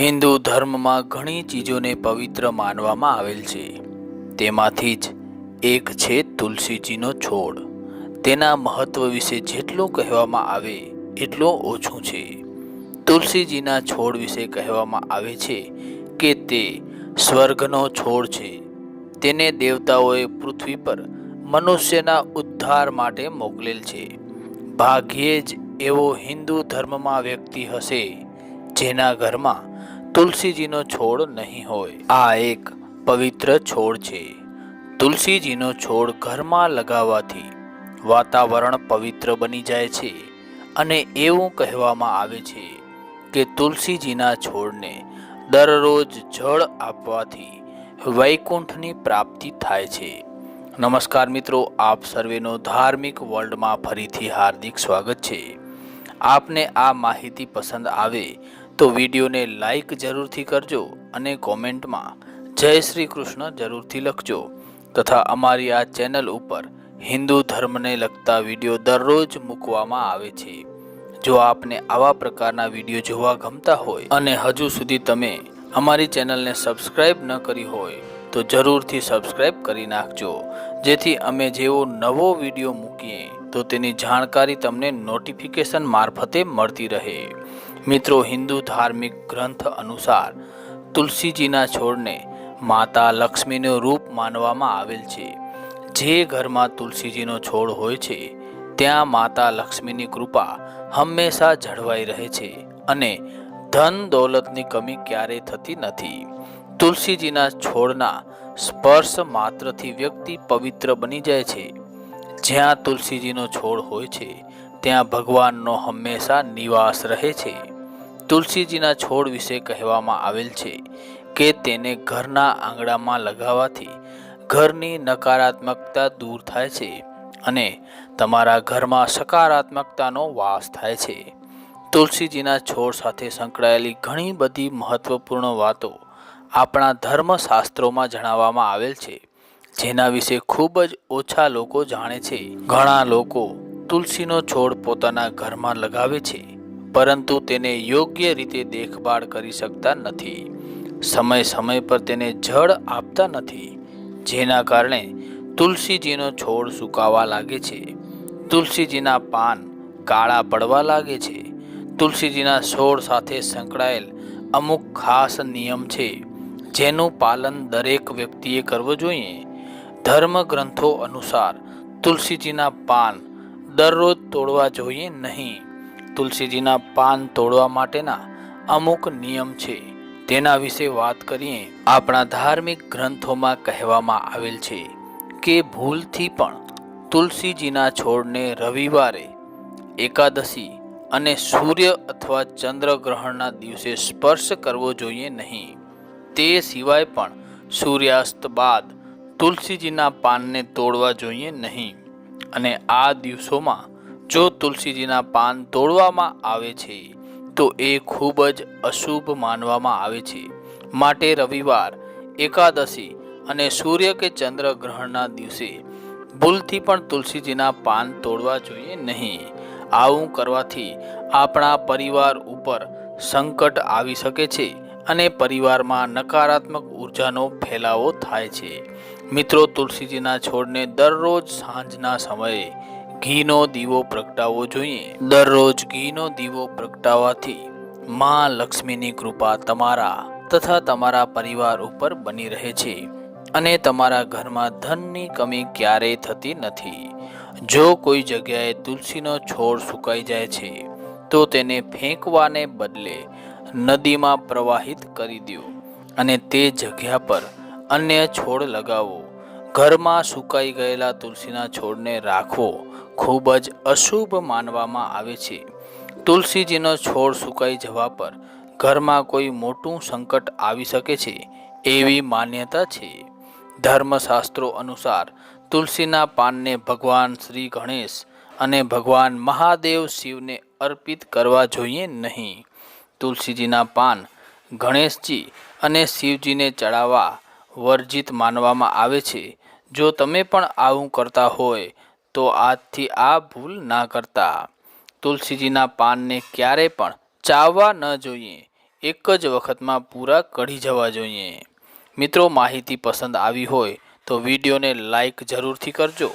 હિન્દુ ધર્મમાં ઘણી ચીજોને પવિત્ર માનવામાં આવેલ છે. તેમાંથી જ એક છે તુલસીજીનો છોડ. તેના મહત્વ વિશે જેટલું કહેવામાં આવે, એટલું ઓછું છે. તુલસીજીના છોડ વિશે કહેવામાં આવે છે કે તે સ્વર્ગનો છોડ છે. તેને દેવતાઓએ પૃથ્વી પર મનુષ્યના ઉદ્ધાર માટે મોકલેલ છે. ભાગ્યે જ એવો હિન્દુ ધર્મમાં વ્યક્તિ હશે, જેના ઘરમાં તુલસીજીનો છોડ નહીં હોય. આ એક પવિત્ર છોડ છે. તુલસીજીનો છોડ ઘરમાં લગાવવાથી વાતાવરણ પવિત્ર બની જાય છે અને એવું કહેવામાં આવે છે કે તુલસીજીના છોડને દરરોજ જળ આપવાથી વૈકુંઠની પ્રાપ્તિ થાય છે. નમસ્કાર મિત્રો, આપ સર્વેનો ધાર્મિક વર્લ્ડમાં ફરીથી હાર્દિક સ્વાગત છે. આપને આ માહિતી પસંદ આવે તો વિડીયોને લાઈક જરૂરથી કરજો અને કોમેન્ટમાં જય શ્રી કૃષ્ણ જરૂરથી લખજો તથા અમારી આ ચેનલ ઉપર હિન્દુ ધર્મને લગતા વીડિયો દરરોજ મૂકવામાં આવે છે. જો આપને આવા પ્રકારના વીડિયો જોવા ગમતા હોય અને હજુ સુધી તમે અમારી ચેનલને સબસ્ક્રાઇબ ન કરી હોય તો જરૂરથી સબસ્ક્રાઇબ કરી નાખજો. જેથી અમે જેવો નવો વીડિયો મૂકીએ તો તેની જાણકારી તમને નોટિફિકેશન મારફતે મળતી રહે. મિત્રો, હિન્દુ ધાર્મિક ગ્રંથ અનુસાર તુલસીજીના છોડને માતા લક્ષ્મીનું રૂપ માનવામાં આવેલ છે. જે ઘરમાં તુલસીજીનો છોડ હોય છે, ત્યાં માતા લક્ષ્મીની કૃપા હંમેશા જળવાઈ રહે છે અને ધન દોલતની કમી ક્યારેય થતી નથી. તુલસીજીના છોડના સ્પર્શ માત્રથી વ્યક્તિ પવિત્ર બની જાય છે. જ્યાં તુલસીજીનો છોડ હોય છે, ત્યાં ભગવાનનો હંમેશા નિવાસ રહે છે. તુલસીજીના છોડ વિશે કહેવામાં આવેલ છે કે તેને ઘરના આંગણામાં લગાવવાથી ઘરની નકારાત્મકતા દૂર થાય છે અને તમારા ઘરમાં સકારાત્મકતાનો વાસ થાય છે. તુલસીજીના છોડ સાથે સંકળાયેલી ઘણી બધી મહત્વપૂર્ણ વાતો આપણા ધર્મશાસ્ત્રોમાં જણાવવામાં આવેલ છે, જેના વિશે ખૂબ જ ઓછા લોકો જાણે છે. ઘણા લોકો તુલસીનો છોડ પોતાના ઘરમાં લગાવે છે પરંતુ તેને યોગ્ય રીતે દેખભાળ કરી શકતા નથી. સમય સમય પર તેને જળ આપતા નથી, જેના કારણે તુલસીજીનો છોડ સુકાવા લાગે છે. તુલસીજીના પાન કાળા પડવા લાગે છે. તુલસીજીના છોડ સાથે સંકળાયેલ અમુક ખાસ નિયમ છે, જેનું પાલન દરેક વ્યક્તિએ કરવું જોઈએ. ધર્મ ગ્રંથો અનુસાર તુલસીજીના પાન દરરોજ તોડવા જોઈએ નહીં. તુલસીજીના પાન તોડવા માટેના અમુક નિયમ છે. તેના વિશે વાત કરીએ, આપણા ધાર્મિક ગ્રંથોમાં કહેવામાં આવેલ છે કે ભૂલથી પણ તુલસીજીના છોડને રવિવારે, એકાદશી અને સૂર્ય અથવા ચંદ્રગ્રહણના દિવસે સ્પર્શ કરવો જોઈએ નહીં. તે સિવાય પણ સૂર્યાસ્ત બાદ તુલસીજીના પાનને તોડવા જોઈએ નહીં. અને આ દિવસોમાં જો તુલસીજીના પાન તોડવામાં આવે છે, તો એ ખૂબ જ અશુભ માનવામાં આવે છે. માટે રવિવાર, એકાદશી અને સૂર્ય કે ચંદ્ર ગ્રહણના દિવસે ભૂલથી પણ તુલસીજીના પાન તોડવા જોઈએ નહીં. આવું કરવાથી આપણા પરિવાર ઉપર સંકટ આવી શકે છે અને પરિવારમાં નકારાત્મક ઉર્જાનો ફેલાવો થાય છે. મિત્રો, તુલસીજીના છોડને દરરોજ સાંજના સમયે ઘીનો દીવો પ્રગટાવવો જોઈએ. દરરોજ ઘીનો દીવો પ્રગટાવવાથી માં લક્ષ્મીની કૃપા તમારા તથા તમારા પરિવાર ઉપર બની રહે છે અને તમારા ઘરમાં ધનની કમી ક્યારેય થતી નથી. જો કોઈ જગ્યાએ તુલસીનો છોડ સુકાઈ જાય છે, તો તેને ફેંકવાને બદલે નદીમાં પ્રવાહિત કરી દો અને તે જગ્યા પર અન્ય છોડ લગાવો. ઘરમાં સુકાઈ ગયેલા તુલસીના છોડને રાખવો ખૂબ જ અશુભ માનવામાં આવે છે. તુલસીજીનો છોડ સુકાઈ જવા પર ઘરમાં કોઈ મોટું સંકટ આવી શકે છે એવી માન્યતા છે. ધર્મશાસ્ત્રો અનુસાર તુલસીના પાનને ભગવાન શ્રી ગણેશ અને ભગવાન મહાદેવ શિવને અર્પિત કરવા જોઈએ નહીં. તુલસીજીના પાન ગણેશજી અને શિવજીને ચડાવવા વર્જિત માનવામાં આવે છે. જો તમે પણ આવું કરતા હોય, તો આજથી આ ભૂલ ના કરતા. તુલસીજીના પાનને ક્યારે પણ ચાવવા ન જોઈએ. એક જ વખતમાં પૂરા કઢી જવા જોઈએ. મિત્રો, માહિતી પસંદ આવી હોય, તો વિડીયોને લાઈક જરૂરથી કરજો.